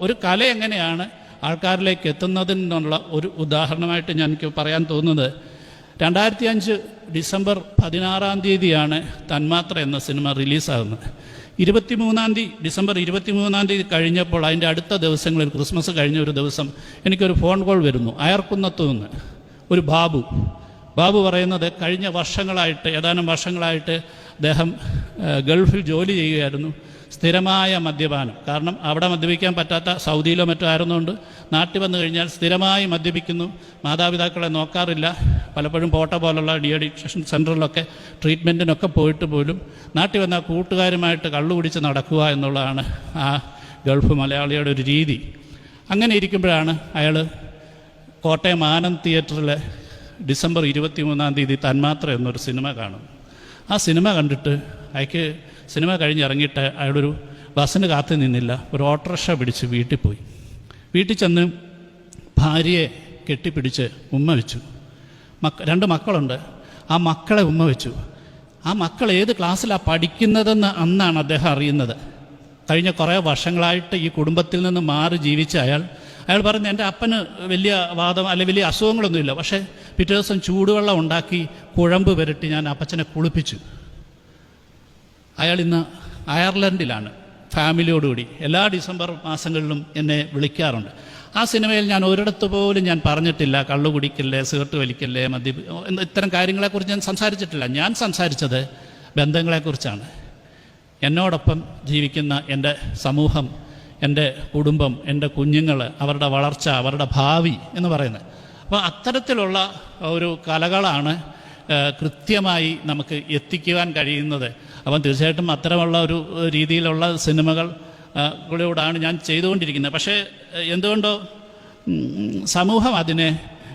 ഒരു കല എങ്ങനെയാണ് ആൾക്കാരിലേക്ക് എത്തുന്നതിനുള്ള ഒരു ഉദാഹരണമായിട്ട് ഞാൻ എനിക്ക് പറയാൻ തോന്നുന്നത്. രണ്ടായിരത്തി അഞ്ച് ഡിസംബർ പതിനാറാം തീയതിയാണ് തന്മാത്ര എന്ന സിനിമ റിലീസാകുന്നത്. ഇരുപത്തിമൂന്നാം തീയതി ഡിസംബർ ഇരുപത്തിമൂന്നാം തീയതി കഴിഞ്ഞപ്പോൾ അതിന്റെ അടുത്ത ദിവസങ്ങളിൽ ക്രിസ്മസ് കഴിഞ്ഞ ഒരു ദിവസം എനിക്കൊരു ഫോൺ കോൾ വരുന്നു. അയർക്കുന്നത്തു നിന്ന് ഒരു ബാബു. ബാബു പറയുന്നത് കഴിഞ്ഞ വർഷങ്ങളായിട്ട് ഏതാനും വർഷങ്ങളായിട്ട് അദ്ദേഹം ഗൾഫിൽ ജോലി ചെയ്യുകയായിരുന്നു. സ്ഥിരമായ മദ്യപാനം. കാരണം അവിടെ മദ്യപിക്കാൻ പറ്റാത്ത സൗദിയിലോ മറ്റോ ആയിരുന്നുകൊണ്ട് നാട്ടിൽ വന്നു കഴിഞ്ഞാൽ സ്ഥിരമായി മദ്യപിക്കുന്നു. മാതാപിതാക്കളെ നോക്കാറില്ല. പലപ്പോഴും പോട്ട പോലുള്ള ഡി അഡിക്ഷൻ സെന്ററിലൊക്കെ ട്രീറ്റ്മെന്റിനൊക്കെ പോയിട്ട് പോലും നാട്ടിൽ വന്ന കൂട്ടുകാരുമായിട്ട് കള്ളു കുടിച്ച് നടക്കുക എന്നുള്ളതാണ് ആ ഗൾഫ് മലയാളിയുടെ ഒരു രീതി. അങ്ങനെ ഇരിക്കുമ്പോഴാണ് അയാൾ കോട്ടയം ആനന്ദ് തിയേറ്ററിൽ ഡിസംബർ ഇരുപത്തി മൂന്നാം തീയതി തന്മാത്ര എന്നൊരു സിനിമ കാണും ആ സിനിമ കണ്ടിട്ട് അയാൾക്ക് സിനിമ കഴിഞ്ഞിറങ്ങിയിട്ട് അയാളൊരു ബസ്സിന് കാത്തു നിന്നില്ല. ഒരു ഓട്ടോറിക്ഷ പിടിച്ച് വീട്ടിൽ പോയി. വീട്ടിൽ ചെന്ന് ഭാര്യയെ കെട്ടിപ്പിടിച്ച് ഉമ്മ വെച്ചു. മക്ക രണ്ട് മക്കളുണ്ട്. ആ മക്കളെ ഉമ്മ വെച്ചു. ആ മക്കൾ ഏത് ക്ലാസ്സിലാണ് പഠിക്കുന്നതെന്ന് അന്നാണ് അദ്ദേഹം അറിയുന്നത്. കഴിഞ്ഞ കുറേ വർഷങ്ങളായിട്ട് ഈ കുടുംബത്തിൽ നിന്ന് മാറി ജീവിച്ച അയാൾ അയാൾ പറഞ്ഞു എന്റെ അപ്പന് വലിയ വാദം അല്ലെ വലിയ അസുഖങ്ങളൊന്നുമില്ല. പക്ഷേ പിറ്റേ ദിവസം ചൂടുവെള്ളം ഉണ്ടാക്കി കുഴമ്പ് പുരട്ടി ഞാൻ അപ്പച്ചനെ കുളിപ്പിച്ചു. അയാൾ ഇന്ന് അയർലൻഡിലാണ് ഫാമിലിയോടുകൂടി. എല്ലാ ഡിസംബർ മാസങ്ങളിലും എന്നെ വിളിക്കാറുണ്ട്. ആ സിനിമയിൽ ഞാൻ ഒരിടത്ത് പോലും ഞാൻ പറഞ്ഞിട്ടില്ല കള്ളു കുടിക്കല്ലേ സിഗരറ്റ് വലിക്കല്ലേ മദ്യ ഇത്തരം കാര്യങ്ങളെക്കുറിച്ച് ഞാൻ സംസാരിച്ചിട്ടില്ല. ഞാൻ സംസാരിച്ചത് ബന്ധങ്ങളെക്കുറിച്ചാണ്. എന്നോടൊപ്പം ജീവിക്കുന്ന എന്റെ സമൂഹം എന്റെ കുടുംബം എന്റെ കുഞ്ഞുങ്ങൾ അവരുടെ വളർച്ച അവരുടെ ഭാവി എന്ന് പറയുന്നത്. അപ്പോൾ അത്തരത്തിലുള്ള ഒരു കലകളാണ് കൃത്യമായി നമുക്ക് എത്തിക്കുവാൻ കഴിയുന്നത്. അപ്പം തീർച്ചയായിട്ടും അത്തരമുള്ള ഒരു രീതിയിലുള്ള സിനിമകൾ ഏഹ്, ഞാൻ ചെയ്തുകൊണ്ടിരിക്കുന്നത്. പക്ഷേ എന്തുകൊണ്ടോ സമൂഹം അതിനെ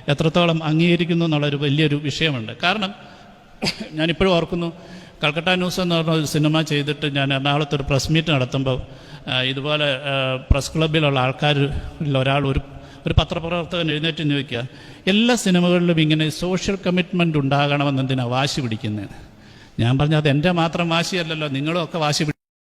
എത്രത്തോളം അംഗീകരിക്കുന്നു എന്നുള്ളൊരു വലിയൊരു വിഷയമുണ്ട്. കാരണം ഞാനിപ്പോഴും ഓർക്കുന്നു കൽക്കട്ട ന്യൂസ് എന്ന് പറഞ്ഞ ഒരു സിനിമ ചെയ്തിട്ട് ഞാൻ എറണാകുളത്തൊരു പ്രസ് മീറ്റ് നടത്തുമ്പോൾ ഇതുപോലെ പ്രസ് ക്ലബിലുള്ള ആൾക്കാരിൽ ഒരാൾ ഒരു ഒരു പത്രപ്രവർത്തകൻ എഴുന്നേറ്റ് ചോദിക്കുക എല്ലാ സിനിമകളിലും ഇങ്ങനെ സോഷ്യൽ കമ്മിറ്റ്മെന്റ് ഉണ്ടാകണമെന്ന് എന്തിനാണ് വാശി പിടിക്കുന്നത് ഞാൻ പറഞ്ഞത് എന്റെ മാത്രം വാശിയല്ലല്ലോ നിങ്ങളും ഒക്കെ വാശി